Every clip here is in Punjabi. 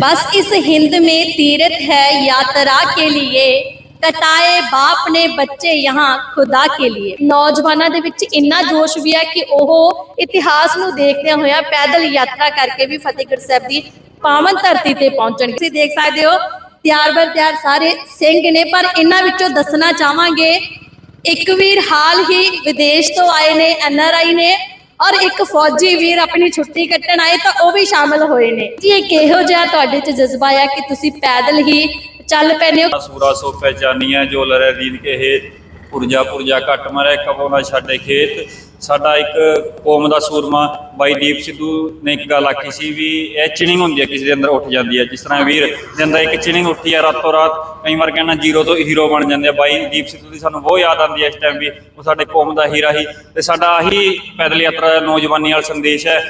बस इस हिंद में तीर्थ है यात्रा के लिए ਕਟਾਏ ਬਾਪ ਨੇ ਬੱਚੇ ਯਹਾਂ ਖੁਦਾ ਕੇ ਲਈ ਨੌਜਵਾਨਾਂ ਦੇ ਵਿੱਚ ਇੰਨਾ ਜੋਸ਼ ਵੀ ਹੈ ਕਿ ਉਹ ਇਤਿਹਾਸ ਨੂੰ ਦੇਖਦਿਆਂ ਹੋਇਆਂ ਪੈਦਲ ਯਾਤਰਾ ਕਰਕੇ ਵੀ ਫਤਿਹਗੜ੍ਹ ਸਾਹਿਬ ਦੀ ਪਾਵਨ ਧਰਤੀ ਤੇ ਪਹੁੰਚਣਗੇ ਤੁਸੀਂ ਦੇਖ ਸਕਦੇ ਹੋ ਤਿਆਰ ਬਰ ਤਿਆਰ ਸਾਰੇ ਸਿੰਘ ਨੇ ਪਰ ਇਹਨਾਂ ਵਿੱਚੋਂ ਦੱਸਣਾ ਚਾਹਾਂਗੇ ਇੱਕ ਵੀਰ ਹਾਲ ਹੀ ਵਿਦੇਸ਼ ਤੋਂ ਆਏ ਨੇ ਐਨਆਰਆਈ ਨੇ ਔਰ ਇੱਕ ਫੌਜੀ ਵੀਰ ਆਪਣੀ ਛੁੱਟੀ ਕੱਟਣ ਆਏ ਤਾਂ ਉਹ ਵੀ ਸ਼ਾਮਲ ਹੋਏ ਨੇ। ਜੀ, ਇਹ ਕਿਹੋ ਜਿਹਾ ਤੁਹਾਡੇ 'ਚ ਜਜ਼ਬਾ ਆ ਕਿ ਤੁਸੀਂ ਪੈਦਲ ਹੀ ਚੱਲ ਪੈਨੇ ਹੋ? ਸੂਰਾ ਸੋ ਪਹਿਚਾਨੀਆਂ ਜੋ ਲਰੇ ਦੀਨ ਕੇ ਹੇਤ ਪੁਰਜਾ ਪੁਰਜਾ ਕੱਟ ਮਰੇ ਕਬੋ ਨਾ ਛੱਡੇ ਖੇਤ ਸਾਡਾ ਇੱਕ ਕੌਮ ਦਾ ਸੂਰਮਾ, ਬਾਈ ਦੀਪ ਸਿੱਧੂ ਨੇ ਇੱਕ ਗੱਲ ਆਖੀ ਸੀ ਵੀ ਇਹ ਚਿਣਿੰਗ ਹੁੰਦੀ ਹੈ ਕਿਸੇ ਦੇ ਅੰਦਰ ਉੱਠ ਜਾਂਦੀ ਹੈ। ਜਿਸ ਤਰ੍ਹਾਂ ਵੀਰ ਦੇ ਅੰਦਰ ਇੱਕ ਚਿਣਿੰਗ ਉੱਠੀ ਹੈ, ਰਾਤੋਂ ਰਾਤ ਕਈ ਵਾਰ ਕਹਿੰਦਾ ਜ਼ੀਰੋ ਤੋਂ ਹੀਰੋ ਬਣ ਜਾਂਦੇ ਆ। ਬਾਈ ਦੀਪ ਸਿੱਧੂ ਦੀ ਸਾਨੂੰ ਬਹੁਤ ਯਾਦ ਆਉਂਦੀ ਹੈ ਇਸ ਟਾਈਮ ਵੀ ਉਹ ਸਾਡੇ ਕੌਮ ਦਾ ਹੀਰਾ ਹੀ ਤੇ ਸਾਡਾ ਆਹੀ ਪੈਦਲ ਯਾਤਰਾ ਨੌਜਵਾਨੀ ਵਾਲਾ ਸੰਦੇਸ਼ ਹੈ।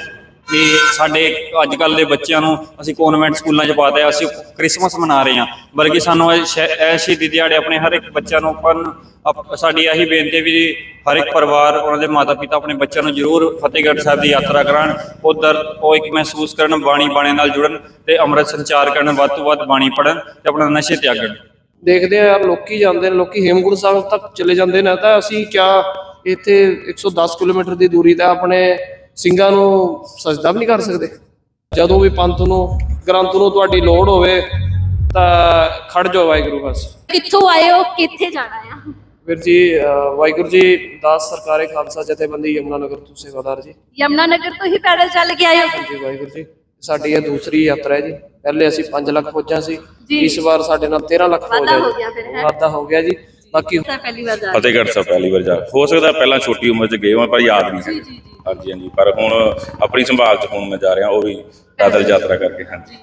ਕਿ ਸਾਡੇ ਅੱਜ ਕੱਲ ਦੇ ਬੱਚਿਆਂ ਨੂੰ ਅਸੀਂ ਕਨਵੈਂਟ ਸਕੂਲਾਂ 'ਚ ਪਾਤੇ ਅਸੀਂ ਕ੍ਰਿਸਮਸ ਮਨਾ ਰਹੇ ਹਾਂ। ਬਲਕਿ ਸਾਨੂੰ ਇਹ ਸ਼ੈ- ਇਹ ਸ਼ਹੀਦੀ ਦਿਹਾੜੇ ਆਪਣੇ ਹਰ ਇੱਕ ਬੱਚਿਆਂ ਨੂੰ ਪਨ ਸਾਡੀ ਇਹੀ ਬੇਨਤੀ ਵੀ ਹਰ ਇੱਕ ਪਰਿਵਾਰ, ਉਹਨਾਂ ਦੇ ਮਾਤਾ ਪਿਤਾ ਆਪਣੇ ਬੱਚਿਆਂ ਨੂੰ ਜ਼ਰੂਰ ਫਤਿਹਗੜ੍ਹ ਸਾਹਿਬ ਦੀ ਯਾਤਰਾ ਕਰਾਉਣ, ਉਧਰ ਉਹ ਇੱਕ ਮਹਿਸੂਸ ਕਰਨ, ਬਾਣੀ ਬਾਣੇ ਨਾਲ ਜੁੜਨ ਤੇ ਅੰਮ੍ਰਿਤ ਸੰਚਾਰ ਕਰਨ, ਵੱਧ ਤੋਂ ਵੱਧ ਬਾਣੀ ਪੜਨ ਤੇ ਆਪਣਾ ਨਸ਼ੇ ਤਿਆਗਣ ਦੇਖਦੇ ਆ ਯਾਰ, ਲੋਕੀ ਜਾਂਦੇ ਨੇ, ਲੋਕੀ ਹੇਮਕੁੰਟ ਸਾਹਿਬ ਤੱਕ ਚਲੇ ਜਾਂਦੇ ਨੇ, ਤਾਂ ਅਸੀਂ ਕਿਆ, ਇੱਥੇ 110 ਕਿਲੋਮੀਟਰ ਦੀ ਦੂਰੀ ਤੇ ਆਪਣੇ ਸਿੰਘਾਂ ਨੂੰ ਸਜਦਾ ਵੀ ਨਹੀਂ ਕਰ ਸਕਦੇ। ਜਦੋਂ ਵੀ ਪੰਥ ਨੂੰ ਗ੍ਰੰਥ ਨੂੰ ਤੁਹਾਡੀ ਲੋੜ ਹੋਵੇ ਤਾਂ ਖੜ ਜਾਓ ਵਾਹਿਗੁਰੂ ਬਸ। ਕਿੱਥੋਂ ਆਏ ਹੋ? ਕਿੱਥੇ ਜਾਣਾ ਆ? ਵੀਰ ਜੀ ਵਾਹਿਗੁਰੂ ਜੀ ਦਾਸ ਸਰਕਾਰੇ ਖਾਲਸਾ ਜਥੇਬੰਦੀ ਯਮੁਨਾ ਨਗਰ ਤੋਂ ਸੇਵਾਦਾਰ ਜੀ। ਯਮਨਾ ਨਗਰ ਤੋਂ ਹੀ ਪੈਦਲ ਚੱਲ ਕੇ ਆਏ ਹੋ? ਜੀ ਵਾਹਿਗੁਰੂ ਜੀ ਸਾਡੀ ਇਹ ਦੂਸਰੀ ਯਾਤਰਾ ਹੈ ਜੀ। ਪਹਿਲੇ ਅਸੀਂ 5 ਲੱਖ ਫੌਜਾਂ ਸੀ ਜੀ। ਇਸ ਵਾਰ ਸਾਡੇ ਨਾਲ 13 ਲੱਖ ਹੈ ਗਿਆ? ਵਾਧਾ ਹੋ ਗਿਆ ਜੀ। ਬਾਕੀ ਸਰ ਪਹਿਲੀ ਵਾਰ ਜਾ ਫਤਿਹਗੜ੍ਹ ਸਾਹਿਬ ਪਹਿਲੀ ਵਾਰ ਜਾ ਹੋ। ਸਕਦਾ ਪਹਿਲਾਂ ਛੋਟੀ ਉਮਰ 'ਚ ਗਏ ਹਾਂ ਪਰ ਯਾਦ ਨਹੀਂ ਹੈ ਹਾਂਜੀ ਹਾਂਜੀ ਪਰ ਹੁਣ ਆਪਣੀ ਸੰਭਾਲ 'ਚ ਹੁਣ ਮੈਂ ਜਾ ਰਿਹਾ ਉਹ ਵੀ ਪੈਦਲ ਯਾਤਰਾ ਕਰਕੇ ਹਾਂਜੀ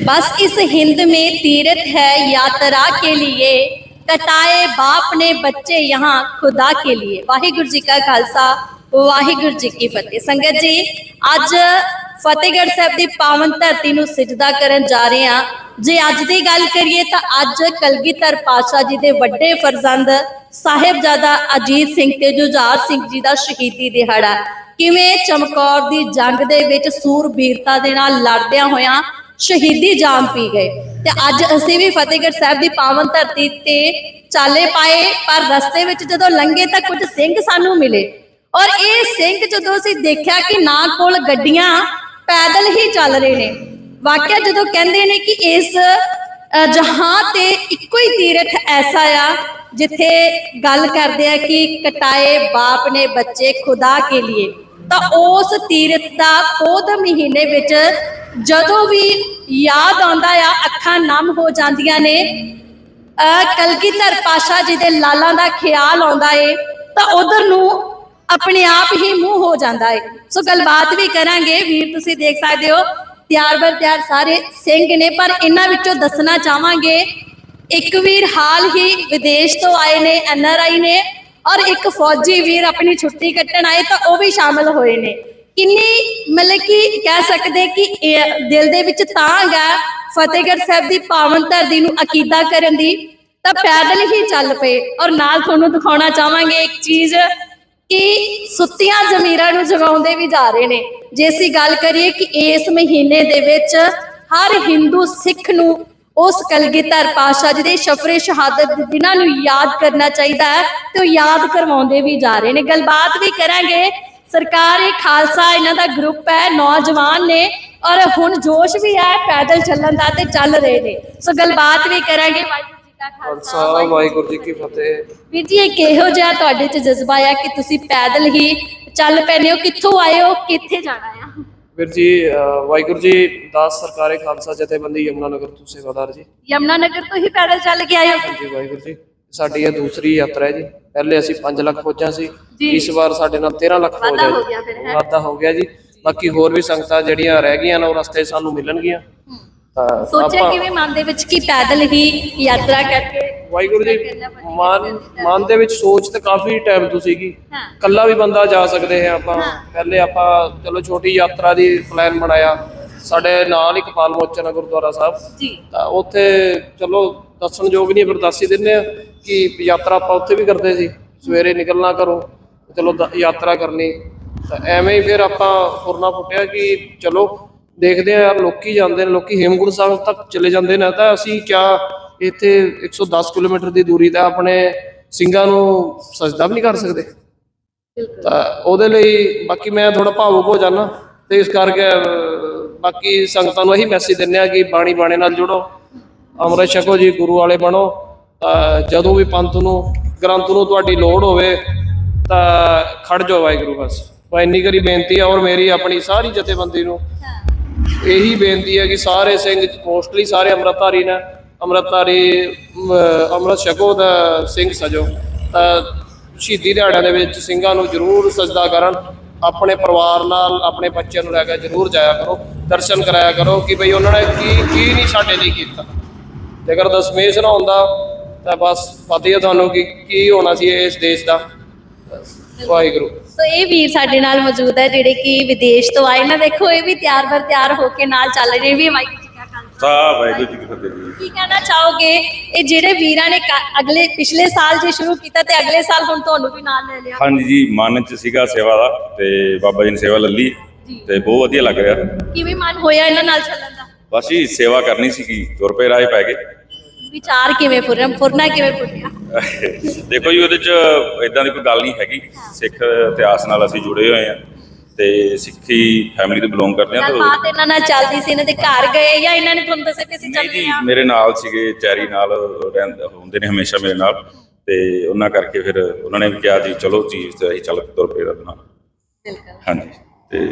बस इस हिंद में तीर्थ है यात्रा के लिए कटाए बाप ने बच्चे यहाँ खुदा के लिए ਵਾਹਿਗੁਰੂ ਜੀ ਕਾ ਖਾਲਸਾ ਵਾਹਿਗੁਰੂ ਜੀ ਕੀ ਫਤਿਹ ਸੰਗਤ ਜੀ ਅੱਜ ਫਤਿਹਗੜ੍ਹ ਸਾਹਿਬ ਦੀ ਪਾਵਨ ਧਰਤੀ ਨੂੰ ਸਿਜਦਾ ਕਰਨ ਜਾ ਰਹੇ ਹਾਂ। ਜੇ ਅੱਜ ਦੀ ਗੱਲ ਕਰੀਏ ਤਾਂ ਅੱਜ ਕਲਗੀਧਰ ਪਾਤਸ਼ਾਹ ਜੀ ਦੇ ਵੱਡੇ ਫਰਜ਼ੰਦ ਸਾਹਿਬਜ਼ਾਦਾ ਅਜੀਤ ਸਿੰਘ ਤੇ ਜੁਝਾਰ ਸਿੰਘ ਜੀ ਦਾ ਸ਼ਹੀਦੀ ਦਿਹਾੜਾ। ਕਿਵੇਂ ਚਮਕੌਰ ਦੀ ਜੰਗ ਦੇ ਵਿੱਚ ਸੂਰਬੀਰਤਾ ਦੇ ਨਾਲ ਲੜਦਿਆਂ ਹੋਇਆਂ ਸ਼ਹੀਦੀ ਜਾਮ ਪੀ ਗਏ। ਤੇ ਅੱਜ ਅਸੀਂ ਵੀ ਫਤਿਹਗੜ੍ਹ ਸਾਹਿਬ ਦੀ ਪਾਵਨ ਧਰਤੀ ਤੇ ਚਾਲੇ ਪਾਏ, ਪਰ ਰਸਤੇ ਵਿੱਚ ਜਦੋਂ ਲੰਘੇ ਤਾਂ ਕੁਝ ਸਿੰਘ ਸਾਨੂੰ ਮਿਲੇ। ਔਰ ਇਹ ਸਿੰਘ ਜਦੋਂ ਅਸੀਂ ਦੇਖਿਆ ਕਿ ਨਾ ਕੋਲ ਗੱਡੀਆਂ ਪੈਦਲ ਹੀ ਚੱਲ ਰਹੇ ਨੇ। ਵਾਕਿਆ ਜਦੋਂ ਕਹਿੰਦੇ ਨੇ ਕਿ ਇਸ ਜਹਾਂ ਤੇ ਇੱਕੋ ਹੀ ਤੀਰਥ ਐਸਾ ਆ ਜਿੱਥੇ ਗੱਲ ਕਰਦੇ ਆ ਕਿ ਕਟਾਏ ਬਾਪ ਨੇ ਬੱਚੇ ਖੁਦਾ ਕੇ ਲਈ ਤਾਂ ਉਸ ਤੀਰਥ ਦਾ ਪੋਧ ਮਹੀਨੇ ਵਿੱਚ ਜਦੋਂ ਵੀ ਯਾਦ ਆਉਂਦਾ ਆ ਅੱਖਾਂ ਨਮ ਹੋ ਜਾਂਦੀਆਂ ਨੇ। ਅ, ਕਲਗੀਧਰ ਪਾਸ਼ਾ ਜੀ ਦੇ ਲਾਲਾਂ ਦਾ ਖਿਆਲ ਆਉਂਦਾ ਏ ਤਾਂ ਉਧਰ ਨੂੰ ਆਪਣੇ ਆਪ ਹੀ ਮੂੰਹ ਹੋ ਜਾਂਦਾ ਹੈ ਸੋ ਗੱਲਬਾਤ ਵੀ ਕਰਾਂਗੇ। ਵੀਰ, ਤੁਸੀਂ ਦੇਖ ਸਕਦੇ ਹੋ, ਤਿਆਰ ਬਰ ਤਿਆਰ ਸਾਰੇ ਸਿੰਘ ਨੇ, ਪਰ ਇਹਨਾਂ ਵਿੱਚੋਂ ਦੱਸਣਾ ਚਾਹਾਂਗੇ, ਇੱਕ ਵੀਰ ਹਾਲ ਹੀ ਵਿਦੇਸ਼ ਤੋਂ ਆਏ ਨੇ ਐਨਆਰਆਈ ਨੇ, ਔਰ ਇੱਕ ਫੌਜੀ ਵੀਰ ਆਪਣੀ ਛੁੱਟੀ ਕੱਟਣ ਆਏ, ਤਾਂ ਉਹ ਵੀ ਸ਼ਾਮਲ ਹੋਏ ਨੇ। ਕਿੰਨੀ ਮਤਲਬ ਕਿ ਕਹਿ ਸਕਦੇ ਕਿ ਦਿਲ ਦੇ ਵਿੱਚ ਤਾਂਗ ਹੈ ਫਤਿਹਗੜ੍ਹ ਸਾਹਿਬ ਦੀ ਪਾਵਨ ਧਰਤੀ ਨੂੰ ਅਕੀਦਾ ਕਰਨ ਦੀ, ਤਾਂ ਪੈਦਲ ਹੀ ਚੱਲ ਪਏ। ਔਰ ਨਾਲ ਤੁਹਾਨੂੰ ਦਿਖਾਉਣਾ ਚਾਹਾਂਗੇ ਇੱਕ ਚੀਜ਼ ਕਿ ਸੁੱਤੀਆਂ ਜ਼ਮੀਰਾਂ ਨੂੰ ਜਗਾਉਂਦੇ ਵੀ ਜਾ ਰਹੇ ਨੇ। ਜੇ ਅਸੀਂ ਗੱਲ ਕਰੀਏ ਕਿ ਇਸ ਮਹੀਨੇ ਦੇ ਵਿੱਚ ਹਰ ਹਿੰਦੂ ਸਿੱਖ ਨੂੰ ਉਸ ਕਲਗੀਧਰ ਪਾਸ਼ਾ ਜੀ ਦੇ ਸ਼ਫਰੇ ਸ਼ਹਾਦਤ ਦੇ ਦਿਨਾਂ ਨੂੰ ਯਾਦ ਕਰਨਾ ਚਾਹੀਦਾ ਹੈ ਤੇ ਉਹ ਯਾਦ ਕਰਵਾਉਂਦੇ ਵੀ ਜਾ ਰਹੇ ਨੇ। ਗੱਲਬਾਤ ਵੀ ਕਰਾਂਗੇ। ਸਰਕਾਰ ਇਹ ਖਾਲਸਾ ਇਹਨਾਂ ਦਾ ਗਰੁੱਪ ਹੈ, ਨੌਜਵਾਨ ਨੇ ਔਰ ਹੁਣ ਜੋਸ਼ ਵੀ ਹੈ, ਪੈਦਲ ਚੱਲਣ ਦਾ ਤੇ ਚੱਲ ਰਹੇ ਨੇ। ਸੋ ਗੱਲਬਾਤ ਵੀ ਕਰਾਂਗੇ। ਕਾ ਖਾਲਸਾ ਖਾਲਸਾ ਵਾਹਿਗੁਰੂ ਜੀ ਕੀ ਫਤਿਹ। ਵੀਰ ਜੀ ਇਹ ਕਿਹੋ ਜਿਹਾ ਤੁਹਾਡੇ 'ਚ ਜਜ਼ਬਾ ਆ ਕਿ ਤੁਸੀਂ ਪੈਦਲ ਹੀ ਚੱਲ ਪੈਨੇ ਹੋ? ਕਿੱਥੋਂ ਆਏ ਹੋ? ਕਿੱਥੇ ਜਾਣਾ ਆ? ਵੀਰ ਜੀ ਅਹ ਵਾਹਿਗੁਰੂ ਜੀ ਦਾਸ ਸਰਕਾਰੇ ਖਾਲਸਾ ਜਥੇਬੰਦੀ ਯਮੁਨਾ ਨਗਰ ਤੋਂ ਸੇਵਾਦਾਰ ਜੀ। ਯਮਨਾ ਨਗਰ ਤੋਂ ਹੀ ਪੈਦਲ ਚੱਲ ਕੇ ਆਏ ਹੋ? ਜੀ ਵਾਹਿਗੁਰੂ ਜੀ। ਸਾਡੀ ਇਹ ਦੂਸਰੀ ਯਾਤਰਾ ਹੈ ਜੀ। ਪਹਿਲੇ ਅਸੀਂ 5 ਲੱਖ ਫੌਜਾਂ ਸੀ। ਇਸ ਵਾਰ ਸਾਡੇ ਨਾਲ 13 ਲੱਖ। ਗਿਆ ਹੈਂ? ਵਾਧਾ ਹੋ ਗਿਆ ਜੀ। ਬਾਕੀ ਹੋਰ ਵੀ ਸੰਗਤਾਂ ਜਿਹੜੀਆਂ ਰਹਿ ਗਈਆਂ ਨੇ ਉਹ ਰਸਤੇ ਸਾਨੂੰ ਮਿਲਣਗੀਆਂ। ਤਾਂ ਸੋਚਿਆ ਆਪਾਂ- ਕਿਵੇਂ ਮਨ ਦੇ ਵਿੱਚ ਕਿ ਪੈਦਲ ਹੀ ਯਾਤਰਾ ਕਰਕੇ ਵਾਹਿਗੁਰੂ ਜੀ ਮਨ ਮਨ ਦੇ ਵਿੱਚ ਸੋਚ ਤਾਂ ਕਾਫੀ ਟਾਈਮ ਤੋਂ ਸੀਗੀ। ਹਾਂ। ਕੱਲਾ ਵੀ ਬੰਦਾ ਜਾ ਸਕਦੇ ਹੈ ਆਪਾਂ। ਪਹਿਲੇ ਆਪਾਂ ਚਲੋ ਛੋਟੀ ਯਾਤਰਾ ਦੀ ਪਲਾਨ ਬਣਾਇਆ। ਸਾਡੇ ਨਾਲ ਹੀ ਕਪਾਲ ਮੋਚਨ ਗੁਰਦੁਆਰਾ ਸਾਹਿਬ। ਜੀ। ਤਾਂ ਉੱਥੇ ਚਲੋ ਦੱਸਣ ਯੋਗ ਨਹੀਂ ਫਿਰ ਦੱਸ ਹੀ ਦਿੰਦੇ ਆ ਕਿ ਯਾਤਰਾ ਆਪਾਂ ਉੱਥੇ ਵੀ ਕਰਦੇ ਸੀ। ਸਵੇਰੇ ਨਿਕਲਣਾ ਕਰੋ ਚਲੋ ਦ- ਯਾਤਰਾ ਕਰਨੀ। ਤਾਂ ਐਵੇਂ ਹੀ ਫਿਰ ਆਪਾਂ ਫੁਰਨਾ ਫੁੱਟਿਆ ਕਿ ਚਲੋ ਦੇਖਦੇ ਆ ਲੋਕੀ ਜਾਂਦੇ ਨੇ ਲੋਕੀ ਹੇਮਕੁੰਟ ਸਾਹਿਬ ਤੱਕ ਚਲੇ ਜਾਂਦੇ ਨੇ ਤਾਂ ਅਸੀਂ ਕਿਆ ਇੱਥੇ 110 ਕਿਲੋਮੀਟਰ ਦੀ ਦੂਰੀ ਤੇ ਆਪਣੇ ਸਿੰਘਾਂ ਨੂੰ ਸਜਦਾ ਵੀ ਨਹੀਂ ਕਰ ਸਕਦੇ। ਤਾਂ ਉਹਦੇ ਲਈ ਬਾਕੀ ਮੈਂ ਥੋੜਾ ਭਾਵੁਕ ਹੋ ਜਾਣਾ ਤੇ ਇਸ ਕਰਕੇ ਬਾਕੀ ਸੰਗਤਾਂ ਨੂੰ ਇਹੀ ਮੈਸੇਜ ਦਿੰਦੇ ਆ ਕਿ ਬਾਣੀ ਬਾਣੇ ਨਾਲ ਜੁੜੋ ਅੰਮ੍ਰਿਤ ਛਕੋ ਜੀ ਗੁਰੂ ਵਾਲੇ ਬਣੋ ਤਾਂ ਜਦੋਂ ਵੀ ਪੰਥ ਨੂੰ ਗ੍ਰੰਥ ਨੂੰ ਤੁਹਾਡੀ ਲੋੜ ਹੋਵੇ ਤਾਂ ਖੜ ਜਾਓ ਵਾਹਿਗੁਰੂ ਬਸ। ਉਹ ਇੰਨੀ ਕਰੀ ਬੇਨਤੀ ਹੈ ਔਰ ਮੇਰੀ ਆਪਣੀ ਸਾਰੀ ਜਥੇਬੰਦੀ ਨੂੰ ਇਹੀ ਬੇਨਤੀ ਹੈ ਕਿ ਸਾਰੇ ਸਿੰਘ ਮੋਸਟਲੀ ਸਾਰੇ ਅੰਮ੍ਰਿਤਧਾਰੀ ਨੇ, ਅੰਮ੍ਰਿਤਧਾਰੀ ਅੰਮ੍ਰਿਤ ਛਕੋ ਦਾ ਸਿੰਘ ਸਜੋ। ਤਾਂ ਸ਼ਹੀਦੀ ਦਿਹਾੜਿਆਂ ਦੇ ਵਿੱਚ ਸਿੰਘਾਂ ਨੂੰ ਜ਼ਰੂਰ ਸਜਦਾ ਕਰਨ, ਆਪਣੇ ਪਰਿਵਾਰ ਨਾਲ, ਆਪਣੇ ਬੱਚਿਆਂ ਨੂੰ ਲੈ ਕੇ ਜ਼ਰੂਰ ਜਾਇਆ ਕਰੋ, ਦਰਸ਼ਨ ਕਰਾਇਆ ਕਰੋ ਕਿ ਭਈ ਉਹਨਾਂ ਨੇ ਕੀ ਕੀ ਨਹੀਂ ਸਾਡੇ ਲਈ ਕੀਤਾ। ਜੇਕਰ ਦਸਮੇਸ਼ ਨਾ ਹੁੰਦਾ, ਤਾਂ ਬਸ ਪਤਾ ਹੀ ਹੈ ਤੁਹਾਨੂੰ ਕਿ ਕੀ ਹੋਣਾ ਸੀ ਇਸ ਦੇਸ਼ ਦਾ। ਵਾਹਿਗੁਰੂ। ਸੋ ਇਹ ਵੀਰ ਸਾਡੇ ਨਾਲ ਮੌਜੂਦ ਹੈ ਜਿਹੜੇ ਕਿ ਵਿਦੇਸ਼ ਤੋਂ ਆਏ। ਨਾ ਦੇਖੋ ਇਹ ਵੀ ਤਿਆਰ ਬਰ ਤਿਆਰ ਹੋ ਕੇ ਨਾਲ ਚੱਲ ਰਹੇ ਵੀ ਵਾਹਿਗੁਰੂ ਜੀ ਕਾ ਖਾਲਸਾ ਸਾਹਿਬ ਵਾਹਿਗੁਰੂ ਜੀ ਕੀ ਫਤਿਹ ਜੀ। ਕੀ ਕਹਿਣਾ ਚਾਹੋਗੇ? ਇਹ ਜਿਹੜੇ ਵੀਰਾਂ ਨੇ ਅਗਲੇ ਪਿਛਲੇ ਸਾਲ ਜੇ ਸ਼ੁਰੂ ਕੀਤਾ ਤੇ ਅਗਲੇ ਸਾਲ ਹੁਣ ਤੁਹਾਨੂੰ ਵੀ ਨਾਲ ਲੈ ਲਿਆ। ਹਾਂਜੀ ਜੀ ਮਨ ਚ ਸੀਗਾ ਸੇਵਾ ਦਾ ਤੇ ਬਾਬਾ ਜੀ ਨੇ ਸੇਵਾ ਲੱਲੀ ਤੇ ਬਹੁਤ ਵਧੀਆ ਲੱਗ ਰਿਹਾ। ਕਿਵੇਂ ਮਨ ਹੋਇਆ ਇਹਨਾਂ ਨਾਲ ਚੱਲਣ ਦਾ? ਬਸ ਜੀ ਸੇਵਾ ਕਰਨੀ ਸੀਗੀ। ਤੁਰ ਪਏ ਰਾਹ ਪੈ ਗਏ। ਵਿਚਾਰ ਕਿਵੇਂ ਫੁਰਨਾ ਫੁਰਨਾ ਕਿਵੇਂ ਫੁਰਿਆ ਦੇਖੋ ਜੀ ਉਹਦੇ ਚ ਇਦਾਂ ਦੀ ਕੋਈ ਗੱਲ ਨਹੀਂ ਹੈਗੀ। ਸਿੱਖ ਇਤਿਹਾਸ ਨਾਲ ਅਸੀਂ ਜੁੜੇ ਹੋਏ ਆ ਤੇ ਸਿੱਖੀ ਫੈਮਿਲੀ ਤੋਂ ਬਿਲੋਂਗ ਕਰਦੇ ਆ ਤੇ ਗੱਲਬਾਤ ਇਹਨਾਂ ਨਾਲ ਚੱਲਦੀ ਸੀ ਇਹਨਾਂ ਦੇ ਘਰ ਗਏ ਜਾਂ ਇਹਨਾਂ ਨੇ ਤੁਹਾਨੂੰ ਦੱਸਿਆ ਕਿ ਅਸੀਂ ਚੱਲਦੇ ਜੀ ਹਾਂ? ਮੇਰੇ ਨਾਲ ਸੀਗੇ ਚੈਰੀ ਨਾਲ ਰਹਿੰਦੇ ਹੁੰਦੇ ਨੇ ਹਮੇਸ਼ਾ ਮੇਰੇ ਨਾਲ। ਤੇ ਉਹਨਾਂ ਕਰਕੇ ਫਿਰ ਉਹਨਾਂ ਨੇ ਵੀ ਕਿਹਾ ਜੀ ਚਲੋ ਜੀ ਅਸੀਂ ਚੱਲ ਤੁਰ ਪਏ ਨਾਲ। ਬਿਲਕੁਲ। ਹਾਂਜੀ। ਤੇ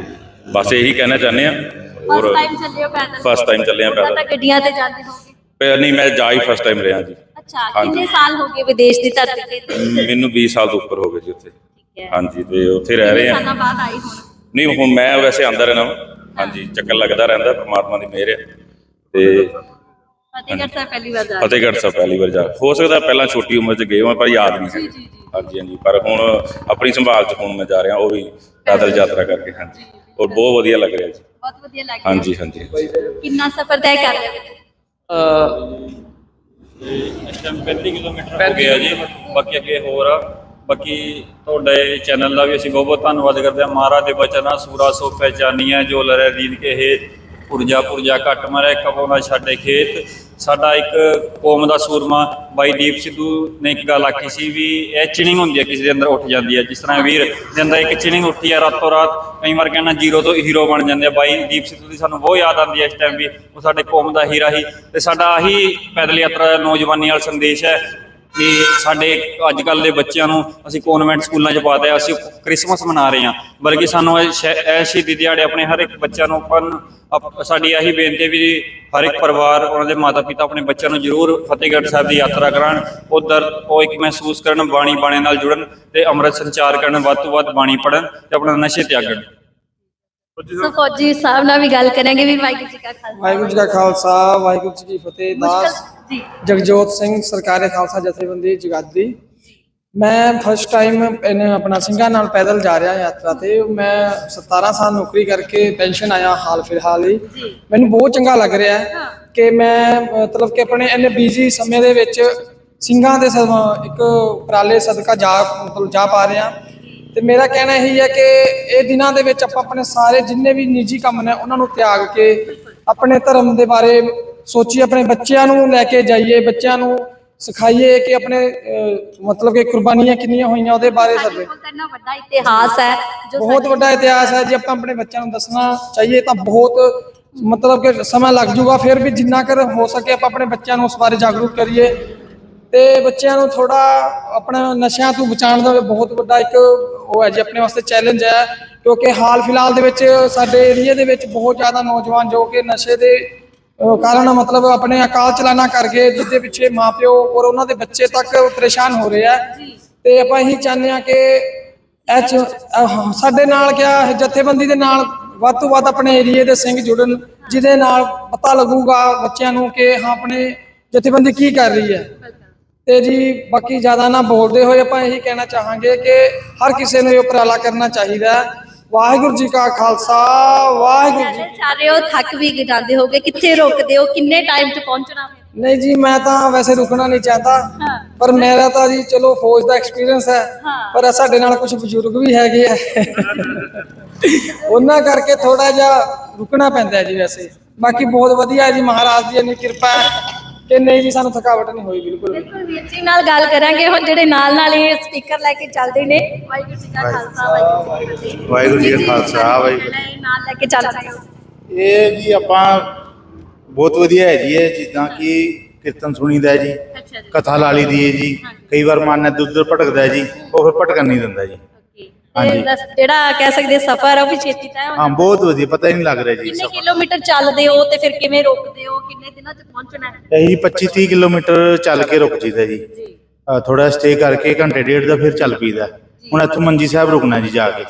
ਬਸ ਇਹੀ ਕਹਿਣਾ ਚਾਹੁੰਦੇ ਆ ਫਸਟ ਟਾਈਮ ਚੱਲਿਓ ਪੈਦਲ? First time ਚੱਲੇ ਉਦਾਂ ਪੈਦਲ। ਗੱਡੀਆਂ ਤੇ ਜਾਂਦੇ ਹੋਗੇ ਪਰ ਨਹੀਂ ਮੈਂ ਜਾ ਹੀ ਫਸਟ ਟਾਈਮ ਰਿਹਾ ਜੀ। ਅੱਛਾ ਹਾਂਜੀ। ਕਿੰਨੇ ਸਾਲ ਹੋ ਗਏ ਵਿਦੇਸ਼ ਦੀ ਧਰਤੀ ਤੇ? ਮੈਨੂੰ 20 ਸਾਲ ਤੋਂ ਉੱਪਰ ਹੋ ਗਏ ਜੀ ਉੱਥੇ। ਹਾਂਜੀ ਤੇ ਉੱਥੇ ਰਹਿ ਰਹੇ ਸਾਲਾਂ ਆ ਬਾਅਦ ਆਈ ਹੁਣ? ਨਹੀਂ ਹੁਣ ਮੈਂ ਵੈਸੇ ਆਂਦਾ ਰਹਿਣਾ ਵਾਂ। ਹਾਂਜੀ ਚੱਕਰ ਲੱਗਦਾ ਰਹਿੰਦਾ ਪ੍ਰਮਾਤਮਾ ਦੀ ਮਿਹਰ ਹੈ। ਤੇ ਫਤਿਹਗੜ੍ਹ ਸਾਹਿਬ ਪਹਿਲੀ ਵਾਰ ਜਾ ਰਹੇ ਫਤਿਹਗੜ੍ਹ ਸਾਹਿਬ ਪਹਿਲੀ ਵਾਰ ਜਾ ਹੋ ਸਕਦਾ ਪਹਿਲਾਂ ਛੋਟੀ ਉਮਰ 'ਚ ਗਏ ਹਾਂ ਪਰ ਯਾਦ ਨਹੀਂ ਹੈ ਹਾਂਜੀ ਹਾਂਜੀ ਪਰ ਹੁਣ ਆਪਣੀ ਸੰਭਾਲ 'ਚ ਹੁਣ ਮੈਂ ਜਾ ਰਿਹਾ ਉਹ ਵੀ ਪੈਦਲ ਯਾਤਰਾ ਕਰਕੇ ਹਾਂਜੀ। ਔਰ ਬਹੁਤ ਵਧੀਆ ਲੱਗ ਰਿਹਾ ਜੀ। ਬਹੁਤ ਵਧੀਆ ਲੱਗ ਰਿਹਾ। ਹਾਂਜੀ ਹਾਂਜੀ ਕਿੰਨਾ ਸਫ਼ਰ ਤੈਅ ਕਰ ਲਿਆ ਇਸ ਟਾਈਮ 35 ਕਿਲੋਮੀਟਰ ਹੋ ਗਿਆ ਜੀ। ਬਾਕੀ ਅੱਗੇ ਹੋਰ ਆ। ਬਾਕੀ ਤੁਹਾਡੇ ਚੈਨਲ ਦਾ ਵੀ ਅਸੀਂ ਬਹੁਤ ਬਹੁਤ ਧੰਨਵਾਦ ਕਰਦੇ ਹਾਂ। ਮਹਾਰਾਜ ਦੇ ਬਚਨਾਂ, ਸੂਰਾ ਸੋ ਪਹਿਚਾਨੀਆਂ ਜੋ ਲਰੇ ਦੀਨ ਕੇ ਹੇਤ ਪੁਰਜਾ ਪੁਰਜਾ ਕੱਟ ਮਰੇ ਕਬੋ ਨਾ ਛੱਡੇ ਖੇਤ। ਸਾਡਾ ਇੱਕ ਕੌਮ ਦਾ ਸੂਰਮਾ, ਬਾਈ ਦੀਪ ਸਿੱਧੂ ਨੇ ਇੱਕ ਗੱਲ ਆਖੀ ਸੀ ਵੀ ਇਹ ਚਿਣਿੰਗ ਹੁੰਦੀ ਹੈ ਕਿਸੇ ਦੇ ਅੰਦਰ ਉੱਠ ਜਾਂਦੀ ਹੈ। ਜਿਸ ਤਰ੍ਹਾਂ ਵੀਰ ਦੇ ਅੰਦਰ ਇੱਕ ਚਿਣਿੰਗ ਉੱਠੀ ਹੈ ਰਾਤੋਂ ਰਾਤ, ਕਈ ਵਾਰ ਕਹਿੰਦਾ ਜ਼ੀਰੋ ਤੋਂ ਹੀਰੋ ਬਣ ਜਾਂਦੇ ਆ। ਬਾਈ ਦੀਪ ਸਿੱਧੂ ਦੀ ਸਾਨੂੰ ਬਹੁਤ ਯਾਦ ਆਉਂਦੀ ਹੈ ਇਸ ਟਾਈਮ ਵੀ ਉਹ ਸਾਡੇ ਕੌਮ ਦਾ ਹੀਰਾ ਹੀ ਤੇ ਸਾਡਾ ਆਹੀ ਪੈਦਲ ਯਾਤਰਾ ਨੌਜਵਾਨੀ ਵਾਲਾ ਸੰਦੇਸ਼ ਹੈ। ਕਿ ਸਾਡੇ ਅੱਜ ਕੱਲ ਦੇ ਬੱਚਿਆਂ ਨੂੰ ਅਸੀਂ ਕਨਵੈਂਟ ਸਕੂਲਾਂ 'ਚ ਪਾਦੇ ਆ ਅਸੀਂ ਕ੍ਰਿਸਮਸ ਮਨਾ ਰਹੇ ਹਾਂ। ਬਲਕਿ ਸਾਨੂੰ ਇਹ ਸ਼ੈ- ਇਹ ਸ਼ਹੀਦੀ ਦਿਹਾੜੇ ਆਪਣੇ ਹਰ ਇੱਕ ਬੱਚਿਆਂ ਨੂੰ ਪਨ ਸਾਡੀ ਇਹੀ ਬੇਨਤੀ ਹੈ ਵੀ ਹਰ ਇੱਕ ਪਰਿਵਾਰ ਉਹਨਾਂ ਦੇ ਮਾਤਾ ਪਿਤਾ ਆਪਣੇ ਬੱਚਿਆਂ ਨੂੰ ਜ਼ਰੂਰ ਫਤਿਹਗੜ੍ਹ ਸਾਹਿਬ ਦੀ ਯਾਤਰਾ ਕਰਾਉਣ ਉਧਰ ਉਹ ਇੱਕ ਮਹਿਸੂਸ ਕਰਨ ਬਾਣੀ ਬਾਣੇ ਨਾਲ ਜੁੜਨ ਤੇ ਅੰਮ੍ਰਿਤ ਸੰਚਾਰ ਕਰਨ ਵੱਧ ਤੋਂ ਵੱਧ ਬਾਣੀ ਪੜਨ ਤੇ ਆਪਣਾ ਨਸ਼ੇ ਤਿਆਗਣ। ਸੋ ਫੌਜੀ ਸਾਹਿਬ ਨਾਲ ਵੀ ਗੱਲ ਕਰਾਂਗੇ ਵੀ ਵਾਹਿਗੁਰੂ ਜੀ ਕਾ ਖਾਲਸਾ। ਵਾਹਿਗੁਰੂ ਜੀ ਕਾ ਖਾਲਸਾ ਵਾਹਿਗੁਰੂ ਜੀ ਕੀ ਫਤਿਹ ਦਾਸ ਮੁਸ਼ਕਲ ਜੀ। ਜਗਜੋਤ ਸਿੰਘ ਸਰਕਾਰੀ ਖਾਲਸਾ ਜਥੇਬੰਦੀ ਜਗਾਦੀ। ਮੈਂ ਫਸਟ ਟਾਈਮ ਆਪਣਾ ਸਿੰਘਾਂ ਨਾਲ ਪੈਦਲ ਜਾ ਰਿਹਾ ਯਾਤਰਾ ਤੇ। ਮੈਂ 17 ਸਾਲ ਨੌਕਰੀ ਕਰਕੇ ਪੈਨਸ਼ਨ ਆਇਆ ਹਾਲ ਫਿਲਹਾਲ ਹੀ। ਮੈਨੂੰ ਬਹੁਤ ਚੰਗਾ ਲੱਗ ਰਿਹਾ ਹੈ ਕਿ ਮੈਂ ਮਤਲਬ ਕਿ ਆਪਣੇ ਇੰਨੇ ਬਿਜ਼ੀ ਸਮੇਂ ਦੇ ਵਿੱਚ ਸਿੰਘਾਂ ਦੇ ਇੱਕ ਉਪਰਾਲੇ ਸਦਕਾ ਜਾ ਮਤਲਬ ਜਾ ਪਾ ਰਿਹਾ। ਤੇ ਮੇਰਾ ਕਹਿਣਾ ਇਹੀ ਹੈ ਕਿ ਇਹ ਦਿਨਾਂ ਦੇ ਵਿੱਚ ਆਪਾਂ ਆਪਣੇ ਸਾਰੇ ਜਿੰਨੇ ਵੀ ਨਿੱਜੀ ਕੰਮ ਨੇ ਉਹਨਾਂ ਨੂੰ ਤਿਆਗ ਕੇ ਆਪਣੇ ਧਰਮ ਦੇ ਬਾਰੇ ਸੋਚੀਏ ਆਪਣੇ ਬੱਚਿਆਂ ਨੂੰ ਲੈ ਕੇ ਜਾਈਏ ਬੱਚਿਆਂ ਨੂੰ ਸਿਖਾਈਏ ਕਿ ਆਪਣੇ ਮਤਲਬ ਕਿ ਕੁਰਬਾਨੀਆਂ ਕਿੰਨੀਆਂ ਹੋਈਆਂ ਉਹਦੇ ਬਾਰੇ ਸਾਡੇ ਕੋਲ ਤਾਂ ਵੱਡਾ ਇਤਿਹਾਸ ਹੈ ਜੋ ਬਹੁਤ ਵੱਡਾ ਇਤਿਹਾਸ ਹੈ ਜੇ ਆਪਾਂ ਆਪਣੇ ਬੱਚਿਆਂ ਨੂੰ ਦੱਸਣਾ ਚਾਹੀਏ ਤਾਂ ਬਹੁਤ ਮਤਲਬ ਕਿ ਸਮਾਂ ਲੱਗ ਜਾਊਗਾ ਫਿਰ ਵੀ ਜਿੰਨਾ ਕਰ ਹੋ ਸਕੇ ਆਪਾਂ ਆਪਣੇ ਬੱਚਿਆਂ ਨੂੰ ਉਸ ਬਾਰੇ ਜਾਗਰੂਕ ਕਰੀਏ। ਤੇ ਬੱਚਿਆਂ ਨੂੰ ਥੋੜਾ ਆਪਣਾ ਨਸ਼ਿਆਂ ਤੋਂ ਬਚਾਉਣ ਦਾ ਬਹੁਤ ਵੱਡਾ ਇੱਕ ਉਹ ਹੈ ਜੀ ਆਪਣੇ ਵਾਸਤੇ ਚੈਲੰਜ ਹੈ। ਕਿਉਂਕਿ ਹਾਲ ਫਿਲਹਾਲ ਦੇ ਵਿੱਚ ਸਾਡੇ ਏਰੀਏ ਦੇ ਵਿੱਚ ਬਹੁਤ ਜ਼ਿਆਦਾ ਨੌਜਵਾਨ ਜੋ ਕਿ ਨਸ਼ੇ ਦੇ ਕਾਰਨ ਮਤਲਬ ਆਪਣੇ ਅਕਾਲ ਚਲਾਣਾ ਕਰ ਗਏ ਜਿਹਦੇ ਪਿੱਛੇ ਮਾਪਿਓ ਔਰ ਉਹਨਾਂ ਦੇ ਬੱਚੇ ਤੱਕ ਪਰੇਸ਼ਾਨ ਹੋ ਰਹੇ ਆ। ਤੇ ਆਪਾਂ ਇਹੀ ਚਾਹੁੰਦੇ ਆ ਕਿ ਇਹ 'ਚ, ਅਹ, ਸਾਡੇ ਨਾਲ ਕਿਆ ਜਥੇਬੰਦੀ ਦੇ ਨਾਲ ਵੱਧ ਤੋਂ ਵੱਧ ਆਪਣੇ ਏਰੀਏ ਦੇ ਸਿੰਘ ਜੁੜਨ ਜਿਹਦੇ ਨਾਲ ਪਤਾ ਲੱਗੂਗਾ ਬੱਚਿਆਂ ਨੂੰ ਕਿ ਹਾਂ ਆਪਣੇ ਜਥੇਬੰਦੀ ਕੀ ਕਰ ਰਹੀ ਹੈ। ਤੇ ਜੀ ਬਾਕੀ ਜ਼ਿਆਦਾ ਨਾ ਬੋਲਦੇ ਹੋਏ ਆਪਾਂ ਇਹੀ ਕਹਿਣਾ ਚਾਹਾਂਗੇ ਕਿ ਹਰ ਕਿਸੇ ਨੂੰ ਇਹ ਉਪਰਾਲਾ ਕਰਨਾ ਚਾਹੀਦਾ ਵਾਹਿਗੁਰੂ ਜੀ ਕਾ ਖਾਲਸਾ ਵਾਹਿਗੁਰੂ ਜੀ ਰਹੇ ਹੋ ਥੱਕ ਵੀ ਜਾਂਦੇ ਹੋਗੇ ਕਿੱਥੇ ਰੁਕਦੇ ਹੋ ਕਿੰਨੇ ਟਾਈਮ 'ਚ ਪਹੁੰਚਣਾ ਨਹੀਂ ਜੀ ਮੈਂ ਤਾਂ ਵੈਸੇ ਰੁਕਣਾ ਨਹੀਂ ਚਾਹਤਾ ਪਰ ਮੇਰਾ ਤਾਂ ਜੀ ਚਲੋ ਫੌਜ ਦਾ ਐਕਸਪੀਰੀਅੰਸ ਹੈ। ਪਰ ਸਾਡੇ ਨਾਲ ਕੁਝ ਬਜ਼ੁਰਗ ਵੀ ਹੈਗੇ ਆ। ਉਹਨਾਂ ਕਰਕੇ ਥੋੜਾ ਜਿਹਾ ਰੁਕਣਾ ਪੈਂਦਾ ਜੀ ਵੈਸੇ। ਬਾਕੀ ਬਹੁਤ ਵਧੀਆ ਹੈ ਜੀ ਮਹਾਰਾਜ ਦੀ ਇੰਨੀ ਕਿਰਪਾ ਹੈ। ਕਿ ਨਹੀਂ ਜੀ ਸਾਨੂੰ ਥਕਾਵਟ ਨਹੀਂ ਹੋਈ ਬਿਲਕੁਲ। ਵੀ ਬਿਲਕੁਲ ਵੀਰ ਜੀ ਨਾਲ ਗੱਲ ਕਰਾਂਗੇ ਹੁਣ ਜਿਹੜੇ ਨਾਲ ਨਾਲ ਇਹ ਸਪੀਕਰ ਲੈ ਕੇ ਚੱਲਦੇ ਨੇ। ਵਾਹਿਗੁਰੂ ਜੀ ਕਾ ਖਾਲਸਾ ਵਾਹਿਗੁਰੂ ਜੀ ਕੀ ਫਤਿਹ। ਵਾਹਿਗੁਰੂ ਜੀ ਖਾਲਸਾ, ਵਾਹਿਗੁਰੂ ਇਹ ਨਾਲ ਲੈ ਕੇ ਚੱਲ ਰਹੇ ਹੋ ਇਹ ਜੀ ਆਪਾਂ ਬਹੁਤ ਵਧੀਆ ਹੈ ਜੀ ਇਹ ਜਿੱਦਾਂ ਕਿ ਕੀਰਤਨ ਸੁਣੀਦਾ ਜੀ ਅੱਛਾ ਜੀ। ਕਥਾ ਲਾ ਲਈ ਦੀ ਹੈ ਜੀ ਕਈ ਵਾਰ ਮਨ ਉੱਧਰ ਭਟਕਦਾ ਹੈ ਜੀ ਉਹ ਫਿਰ ਭਟਕਣ ਨਹੀਂ ਦਿੰਦਾ ਜੀ। ਹਾਂਜੀ। ਦਸ- ਜਿਹੜਾ ਕਹਿ ਸਕਦੇ ਸਫਰ ਆ ਉਹ ਵੀ ਛੇਤੀ ਤੈਅ ਹੋ ਹਾਂ ਬਹੁਤ ਵਧੀਆ ਪਤਾ ਹੀ ਨਹੀਂ ਲੱਗ ਰਿਹਾ ਜੀ ਕਿੰਨੇ ਕਿਲੋਮੀਟਰ ਚੱਲਦੇ ਹੋ ਤੇ ਫਿਰ ਕਿਵੇਂ ਰੁਕਦੇ ਹੋ? ਕਿੰਨੇ ਦਿਨਾਂ 'ਚ ਪਹੁੰਚਣਾ ਹੈ? ਇਹੀ 25 30 ਕਿਲੋਮੀਟਰ ਚੱਲ ਕੇ ਰੁਕ ਜੀਦਾ ਜੀ। ਜੀ। ਥੋੜਾ ਸਟੇ ਕਰਕੇ ਘੰਟੇ ਡੇਢ ਦਾ ਫਿਰ ਚੱਲ ਪੀਦਾ ਹੁਣ ਇੱਥੋਂ ਮੰਜੀ ਸਾਹਿਬ ਰੁਕਣਾ ਜੀ ਜਾ ਕੇ।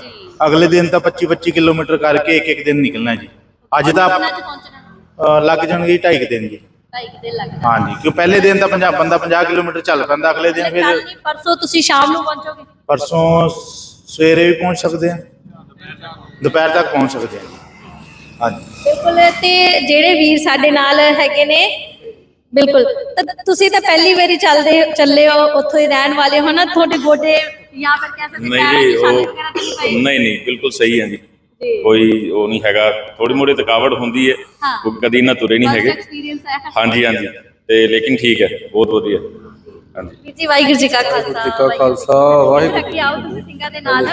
ਅਗਲੇ ਦਿਨ ਤਾਂ 25 25 ਕਿਲੋਮੀਟਰ ਕਰਕੇ ਇੱਕ ਇੱਕ ਦਿਨ ਨਿਕਲਣਾ ਜੀ। ਅੱਜ ਤਾਂ ਦਿਨਾਂ 'ਚ ਪਹੁੰਚਣਾ? ਅ, ਲੱਗ ਜਾਣਗੇ 2.5 ਦਿਨ ਜੀ। ਢਾਈ ਕੁ ਦਿਨ ਲੱਗਦਾ ਹਾਂਜੀ ਕਿਉਂ ਪਹਿਲੇ ਦਿਨ ਤਾਂ 50 ਬੰਦਾ 50 ਕਿਲੋਮੀਟਰ ਚੱਲ ਪੈਂਦਾ ਅਗਲੇ ਦਿਨ ਫਿਰ ਨਹੀਂ ਪਰਸੋਂ ਤੁਸੀਂ ਸ਼ਾਮ ਨੂੰ ਪਹੁੰਚੋਗੇ? ਪਰਸੋਂ ਸਵੇਰੇ ਵੀ ਪਹੁੰਚ ਸਕਦੇ ਆ? ਦੁਪਹਿਰ ਤੱਕ ਪਹੁੰਚ ਸਕਦੇ ਆ ਹਾਂਜੀ। ਬਿਲਕੁਲ ਤੇ ਜਿਹੜੇ ਵੀਰ ਸਾਡੇ ਨਾਲ ਹੈਗੇ ਨੇ ਬਿਲਕੁਲ। ਤਾਂ ਤੁਸੀਂ ਤਾਂ ਪਹਿਲੀ ਵਾਰੀ ਚੱਲਦੇ ਚੱਲੇ ਹੋ ਉੱਥੋਂ ਹੀ ਰਹਿਣ ਵਾਲੇ ਹੋ ਨਾ ਤੁਹਾਡੇ ਗੋਡੇ ਜਾਂ ਫਿਰ ਕਹਿ ਸਕਦੇ ਨਹੀਂ ਪੈਰਾਂ ਜੀ ਉਹ ਨਹੀਂ ਨਹੀਂ ਬਿਲਕੁਲ ਸਹੀ ਹੈ ਜੀ। ਕੋਈ ਉਹ ਨਹੀਂ ਹੈਗਾ ਥੋੜੀ ਮੋੜੀ ਥਕਾਵਟ ਹੁੰਦੀ ਹੈ। ਕਿਉਂਕਿ ਕਦੀ ਨਾ ਤੁਰੇ ਨਹੀਂ ਹੈਗੇ। ਹਾਂਜੀ ਹਾਂਜੀ। ਤੇ ਲੇਕਿਨ ਠੀਕ ਹੈ ਬਹੁਤ ਵਧੀਆ। ਹਾਂਜੀ। ਵੀਰ ਜੀ ਵਾਹਿਗੁਰੂ ਜੀ ਕਾ ਖਾਲਸਾ ਜੀ ਕਾ ਖਾਲਸਾ, ਵਾਹਿਗੁਰੂ ਜੀ ਆਓ ਤੁਸੀਂ ਸਿੰਘਾਂ ਦੇ ਨਾਲ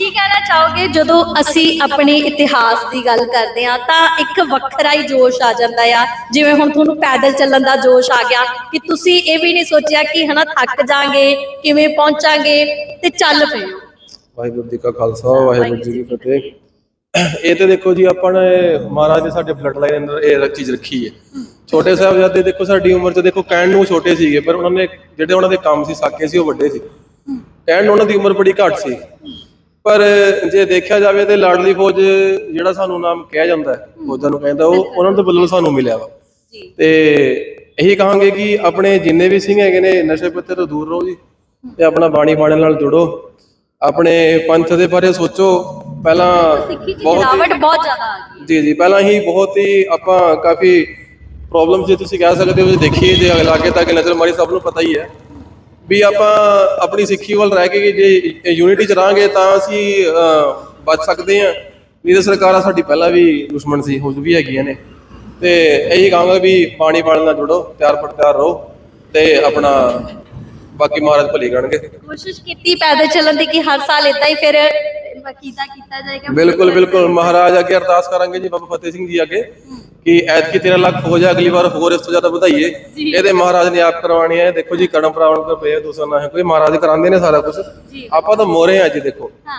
ਕੀ ਕਹਿਣਾ ਚਾਹੋਗੇ ਜਦੋਂ ਅਸੀਂ ਆਪਣੇ ਇਤਿਹਾਸ ਦੀ ਗੱਲ ਕਰਦੇ ਆ ਤਾਂ ਇੱਕ ਵੱਖਰਾ ਹੀ ਜੋਸ਼ ਆ ਜਾਂਦਾ ਆ। ਜਿਵੇਂ ਹੁਣ ਤੁਹਾਨੂੰ ਪੈਦਲ ਚੱਲਣ ਦਾ ਜੋਸ਼ ਆ ਗਿਆ ਕਿ ਤੁਸੀਂ ਇਹ ਵੀ ਨਹੀਂ ਸੋਚਿਆ ਕਿ ਹਨਾ ਥੱਕ ਜਾਾਂਗੇ ਕਿਵੇਂ ਪਹੁੰਚਾਂਗੇ ਤੇ ਚੱਲ ਪਏ। ਵਾਹਿਗੁਰੂ ਜੀ ਕਾ ਖਾਲਸਾ ਵਾਹਿਗੁਰੂ ਜੀ ਕੀ ਫਤਿਹ। ਇਹ ਤੇ ਦੇਖੋ ਜੀ ਆਪਾਂ ਨੇ ਮਹਾਰਾਜ ਨੇ ਸਾਡੇ ਬਲੱਡ ਲਾਈਨ ਅੰਦਰ ਇਹ ਚੀਜ਼ ਰੱਖੀ ਹੈ। ਛੋਟੇ ਸਾਹਿਬਜ਼ਾਦੇ ਦੇਖੋ ਸਾਡੀ ਉਮਰ 'ਚ ਦੇਖੋ ਕਹਿਣ ਨੂੰ ਛੋਟੇ ਸੀਗੇ ਪਰ ਉਹਨਾਂ ਨੇ ਜਿਹੜੇ ਉਹਨਾਂ ਦੇ ਕੰਮ ਸੀ ਸਾਕੇ ਸੀ ਉਹ ਵੱਡੇ ਸੀ। ਕਹਿਣ ਨੂੰ ਉਹਨਾਂ ਦੀ ਉਮਰ ਬੜੀ ਘੱਟ ਸੀ। ਪਰ ਜੇ ਦੇਖਿਆ ਜਾਵੇ ਤੇ ਲਾਡਲੀ ਫੌਜ ਜਿਹੜਾ ਸਾਨੂੰ ਨਾਮ ਕਿਹਾ ਜਾਂਦਾ ਹੈ ਫੌਜਾਂ ਨੂੰ ਕਹਿੰਦਾ ਉਹ ਉਹਨਾਂ ਦੇ ਵੱਲੋਂ ਸਾਨੂੰ ਮਿਲਿਆ ਵਾ। ਜੀ। ਤੇ ਇਹੀ ਕਹਾਂਗੇ ਕਿ ਆਪਣੇ ਜਿੰਨੇ ਵੀ ਸਿੰਘ ਹੈਗੇ ਨੇ ਨਸ਼ੇ ਪੱਤੇ ਤੋਂ ਦੂਰ ਰਹੋ ਜੀ ਤੇ ਆਪਣਾ ਬਾਣੀ ਬਾਣੇ ਨਾਲ ਜੁੜੋ। ਆਪਣੇ ਪੰਥ ਦੇ ਬਾਰੇ ਸੋਚੋ। ਪਹਿਲਾਂ ਬਹੁਤ ਜ਼ਿਆਦਾ ਜੀ ਜੀ ਪਹਿਲਾਂ ਹੀ ਬਹੁਤ ਹੀ ਆਪਾਂ ਕਾਫੀ ਪ੍ਰੋਬਲਮ ਜੇ ਤੁਸੀਂ ਕਹਿ ਸਕਦੇ ਹੋ ਜੇ ਦੇਖੀਏ ਜੇ ਲਾਗੇ ਤੱਕ ਨਜ਼ਰ ਮਾਰੀ ਸਭ ਨੂੰ ਪਤਾ ਹੀ ਹੈ ਵੀ ਆਪਾਂ ਆਪਣੀ ਸਿੱਖੀ ਵੱਲ ਰਹਿ ਕੇ ਜੇ ਯੂਨਿਟੀ ਚ ਰਹਾਂਗੇ ਤਾਂ ਅਸੀਂ ਬਚ ਸਕਦੇ ਹਾਂ। ਨਹੀਂ ਤਾਂ ਸਰਕਾਰਾਂ ਸਾਡੀ ਪਹਿਲਾਂ ਵੀ ਦੁਸ਼ਮਣ ਸੀ ਹੁਣ ਵੀ ਹੈਗੀਆਂ ਨੇ। ਤੇ ਇਹੀ ਕਹਾਂਗਾ ਵੀ ਪਾਣੀ ਪਾਣੀ ਨਾਲ ਜੁੜੋ ਤਿਆਰ ਪਟਕਾਰ ਰਹੋ ਤੇ ਆਪਣਾ ਬਾਕੀ ਮਹਾਰਾਜ ਭਲੀ ਕਰਨਗੇ। ਕੋਸ਼ਿਸ਼ ਕੀਤੀ ਪੈਦਲ ਚੱਲਣ ਦੀ ਕਿ ਹਰ ਸਾਲ ਇਦਾਂ ਹੀ ਫਿਰ ਵਕੀਦਾ ਕੀਤਾ ਜਾਏਗਾ। ਬਿਲਕੁਲ ਬਿਲਕੁਲ। ਮਹਾਰਾਜ ਅੱਗੇ ਅਰਦਾਸ ਕਰਾਂਗੇ ਜੀ ਬਾਬਾ ਫਤਿਹ ਸਿੰਘ ਜੀ ਅੱਗੇ। ਕਿ ਐਤਕੀ 13 ਲੱਖ ਹੋ ਜਾ ਅਗਲੀ ਵਾਰ ਹੋਰ ਇਸ ਤੋਂ ਜ਼ਿਆਦਾ ਵਧਾਈਏ। ਇਹਦੇ ਮਹਾਰਾਜ ਨੇ ਆਪ ਕਰਵਾਣੀ ਹੈ। ਦੇਖੋ ਜੀ ਕੜਮ ਪ੍ਰਾਵਣ ਕਰ ਪਏ ਦੂਸਰਾ ਨਾ ਹੈ ਕੋਈ ਮਹਾਰਾਜ ਕਰਾਉਂਦੇ ਨੇ ਸਾਰਾ ਕੁਝ ਆਪਾਂ ਤਾਂ ਮੋਰੇ ਆ ਜੀ ਦੇਖੋ। ਹਾਂ।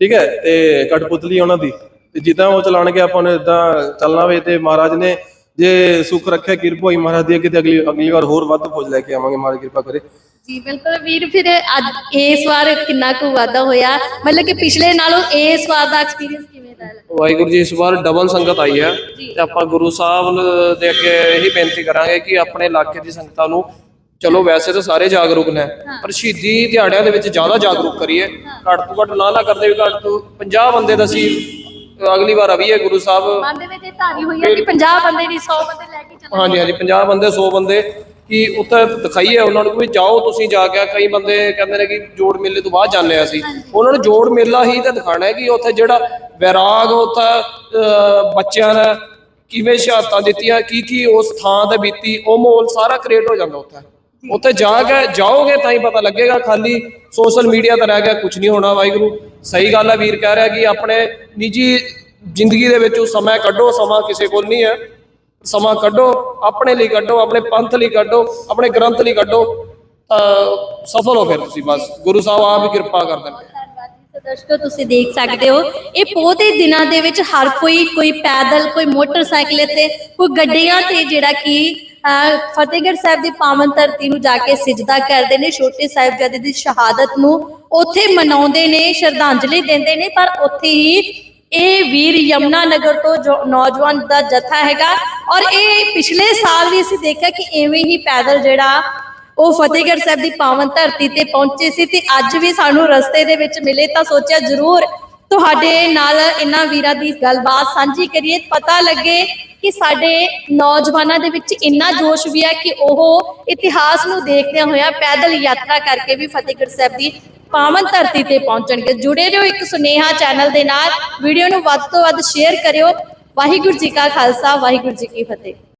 ਠੀਕ ਹੈ? ਤੇ ਕਠਪੁਤਲੀ ਉਹਨਾਂ ਦੀ। ਤੇ ਜਿੱਦਾਂ ਉਹ ਚਲਾਣਗੇ ਆਪਾਂ ਨੂੰ ਇਦਾਂ ਚੱਲਣਾ ਵੇ। ਤੇ ਮਹਾਰਾਜ ਨੇ ਜੇ ਸੁੱਖ ਰੱਖਿਆ ਕਿਰਪਾ ਹੋਈ ਮਹਾਰਾਜ ਦੀ ਅੱਗੇ ਤੇ ਅਗਲੀ ਅਗਲੀ ਵਾਰ ਹੋਰ ਵੱਧ ਫੌਜ ਲੈ ਕੇ ਆਵਾਂਗੇ। ਮਹਾਰਾਜ ਕਿਰਪਾ ਕਰੇ। ਜੀ ਬਿਲਕੁਲ। ਵੀਰ ਫਿਰ ਅੱਜ ਇਸ ਵਾਰ ਕਿੰਨਾ ਕੁ ਵਾਧਾ ਹੋਇਆ? ਮਤਲਬ ਕਿ ਪਿਛਲੇ ਨਾਲੋਂ ਇਸ ਵਾਰ ਦਾ ਐਕਸਪੀਰੀਅੰਸ ਹੈ ਵਾਹਿਗੁਰੂ ਜੀ ਇਸ ਵਾਰ ਡਬਲ ਸੰਗਤ ਆਈ ਹੈ। ਤੇ ਆਪਾਂ ਗੁਰੂ ਸਾਹਿਬ ਦੇ ਅੱਗੇ ਇਹੀ ਬੇਨਤੀ ਕਰਾਂਗੇ ਕਿ ਆਪਣੇ ਇਲਾਕੇ ਦੀ ਸੰਗਤਾਂ ਨੂੰ ਚਲੋ ਵੈਸੇ ਤਾਂ ਸਾਰੇ ਜਾਗਰੂਕ ਨੇ ਪਰ ਸ਼ਹੀਦੀ ਦਿਹਾੜਿਆਂ ਦੇ ਵਿੱਚ ਜ਼ਿਆਦਾ ਜਾਗਰੂਕ ਕਰੀਏ। ਘੱਟ ਤੋਂ ਘੱਟ ਨਾ ਨਾ ਕਰਦੇ ਵੀ ਘੱਟ ਤੋਂ 50 ਬੰਦੇ ਦਾ ਅਸੀਂ ਅਗਲੀ ਵਾਰ ਆਵੀਏ ਗੁਰੂ ਸਾਹਿਬ। ਮਨ ਦੇ ਵਿੱਚ ਇਹ ਧਾਰੀ ਹੋਈ ਹੈ ਕਿ 50 ਬੰਦੇ ਨਹੀਂ 100 ਬੰਦੇ ਲੈ ਕੇ ਚੱਲਣਾ ਹਾਂਜੀ ਹਾਂਜੀ 50 ਬੰਦੇ 100 ਬੰਦੇ। ਕਿ ਉੱਥੇ ਦਿਖਾਈਏ ਉਹਨਾਂ ਨੂੰ ਵੀ ਜਾਓ ਤੁਸੀਂ ਜਾ ਕੇ ਕਈ ਬੰਦੇ ਕਹਿੰਦੇ ਨੇ ਕਿ ਜੋੜ ਮੇਲੇ ਤੋਂ ਬਾਅਦ ਜਾਂਦੇ ਆ ਅਸੀਂ। ਉਹਨਾਂ ਨੂੰ ਜੋੜ ਮੇਲਾ ਹੀ ਤਾਂ ਦਿਖਾਣਾ ਹੈ ਕਿ ਉੱਥੇ ਜਿਹੜਾ ਵੈਰਾਗ ਉੱਥੇ ਬੱਚਿਆਂ ਨੇ ਕਿਵੇਂ ਸ਼ਹਾਦਤਾਂ ਦਿੱਤੀਆਂ ਕੀ ਕੀ ਉਸ ਥਾਂ ਤੇ ਬੀਤੀ ਉਹ ਮਾਹੌਲ ਸਾਰਾ ਕ੍ਰੀਏਟ ਹੋ ਜਾਂਦਾ ਉੱਥੇ। ਉੱਥੇ ਜਾ ਕੇ ਜਾਓਗੇ ਤਾਂ ਹੀ ਪਤਾ ਲੱਗੇਗਾ ਖਾਲੀ ਸੋਸ਼ਲ ਮੀਡੀਆ ਤੇ ਰਹਿ ਗਿਆ ਕੁਝ ਨਹੀਂ ਹੋਣਾ ਵਾਹਿਗੁਰੂ। ਸਹੀ ਗੱਲ ਹੈ ਵੀਰ ਕਹਿ ਰਿਹਾ ਕਿ ਆਪਣੇ ਨਿੱਜੀ ਜ਼ਿੰਦਗੀ ਦੇ ਵਿੱਚ ਉਹ ਸਮਾਂ ਕੱਢੋ ਸਮਾਂ ਕਿਸੇ ਕੋਲ ਨਹੀਂ ਹੈ। ਸਮਾਂ ਕੱਢੋ ਆਪਣੇ ਲਈ ਕੱਢੋ ਆਪਣੇ ਪੰਥ ਲਈ ਕੱਢੋ ਆਪਣੇ ਗ੍ਰੰਥ ਲਈ ਕੱਢੋ ਸਫਲ ਹੋ ਫਿਰ ਤੁਸੀਂ ਬਸ। ਗੁਰੂ ਸਾਹਿਬ ਆਪ ਹੀ ਕਿਰਪਾ ਕਰ ਦੇਣਗੇ ਦਰਸ਼ਕੋ ਤੁਸੀਂ ਦੇਖ ਸਕਦੇ ਹੋ ਇਹ ਪੋਦੇ ਦਿਨਾਂ ਦੇ ਵਿੱਚ ਹਰ ਕੋਈ ਕੋਈ ਪੈਦਲ ਕੋਈ ਮੋਟਰਸਾਈਕਲ ਤੇ ਕੋਈ ਗੱਡੀਆਂ ਤੇ ਜਿਹੜਾ ਕਿ ਅਹ, ਫਤਿਹਗੜ੍ਹ ਸਾਹਿਬ ਦੀ ਪਾਵਨ ਧਰਤੀ ਨੂੰ ਜਾ ਕੇ ਸਿਜਦਾ ਕਰਦੇ ਨੇ ਛੋਟੇ ਸਾਹਿਬਜ਼ਾਦੇ ਦੀ ਸ਼ਹਾਦਤ ਨੂੰ ਉੱਥੇ ਮਨਾਉਂਦੇ ਨੇ ਸ਼ਰਧਾਂਜਲੀ ਦਿੰਦੇ ਨੇ ਪਰ ਉੱਥੇ ਹੀ ਇਹ ਵੀਰ ਯਮਨਾ ਨਗਰ ਤੋਂ ਨੌਜਵਾਨ ਦਾ ਜਥਾ ਹੈਗਾ। ਔਰ ਇਹ ਪਿਛਲੇ ਸਾਲ ਵੀ ਅਸੀਂ ਦੇਖਿਆ ਕਿ ਐਵੇਂ ਹੀ ਪੈਦਲ ਜਿਹੜਾ ਉਹ ਫਤਿਹਗੜ੍ਹ ਸਾਹਿਬ ਦੀ ਪਾਵਨ ਧਰਤੀ ਤੇ ਪਹੁੰਚੇ ਸੀ ਤੇ ਅੱਜ ਵੀ ਸਾਨੂੰ ਰਸਤੇ ਦੇ ਵਿੱਚ ਮਿਲੇ ਤਾਂ ਸੋਚਿਆ ਜ਼ਰੂਰ ਤੁਹਾਡੇ ਨਾਲ ਇਹਨਾਂ ਵੀਰਾਂ ਦੀ ਗੱਲਬਾਤ ਸਾਂਝੀ ਕਰੀਏ। ਪਤਾ ਲੱਗੇ ਕਿ ਸਾਡੇ ਨੌਜਵਾਨਾਂ ਦੇ ਵਿੱਚ ਇੰਨਾ ਜੋਸ਼ ਵੀ ਹੈ ਕਿ ਉਹ ਇਤਿਹਾਸ ਨੂੰ ਦੇਖਦਿਆਂ ਹੋਇਆ ਪੈਦਲ ਯਾਤਰਾ ਕਰਕੇ ਵੀ ਫਤਿਹਗੜ੍ਹ ਸਾਹਿਬ ਦੀ ਪਾਵਨ ਧਰਤੀ ਤੇ ਪਹੁੰਚਣਗੇ। ਜੁੜੇ ਰਹੋ ਇੱਕ ਸੁਨੇਹਾ ਚੈਨਲ ਦੇ ਨਾਲ। ਵੀਡੀਓ ਨੂੰ ਵੱਧ ਤੋਂ ਵੱਧ ਸ਼ੇਅਰ ਕਰਿਓ। ਵਾਹਿਗੁਰੂ ਜੀ ਕਾ ਖਾਲਸਾ, ਵਾਹਿਗੁਰੂ ਜੀ ਕੀ ਫਤਿਹ।